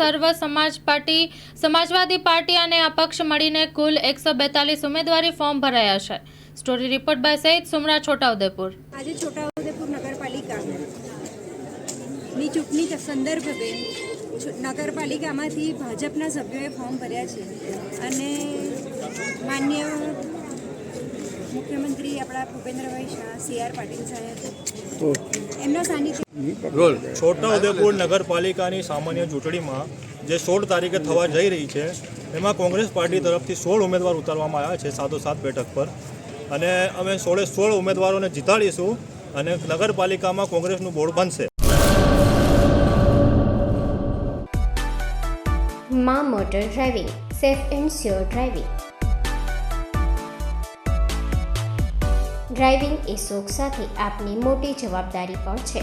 સર્વ સમાજ પાર્ટી સમાજવાદી પાર્ટી અને અપક્ષ મળીને કુલ એકસો બેતાલીસ ઉમેદવારી ફોર્મ ભરાયા છે. સ્ટોરી રિપોર્ટ બાય સહિત સુમરા છોટાઉદેપુર આજે છોટાઉદેપુર નગરપાલિકાની ચૂંટણી સંદર્ભે નગરપાલિકામાંથી ભાજપના સભ્યોએ ફોર્મ ભર્યા છે. અને માન્ય મુખ્યમંત્રી આપણા ભૂપેન્દ્રભાઈ શાહ સી આર પાટીલ સાહેબ એમના સાનિધ્ય રોલ. છોટાઉદેપુર નગરપાલિકાની સામાન્ય ચૂંટણીમાં જે સોળ તારીખે થવા જઈ રહી છે, એમાં કોંગ્રેસ પાર્ટી તરફથી સોળ ઉમેદવાર ઉતારવામાં આવ્યા છે સાતો સાત બેઠક પર. અને અમે સોળે સોળ ઉમેદવારોને જીતાડીશું અને નગરપાલિકામાં કોંગ્રેસનું બોર્ડ બનશે. મા motor driving, safe and sure driving. Driving એ શોખ સાથે આપની મોટી જવાબદારી પણ છે.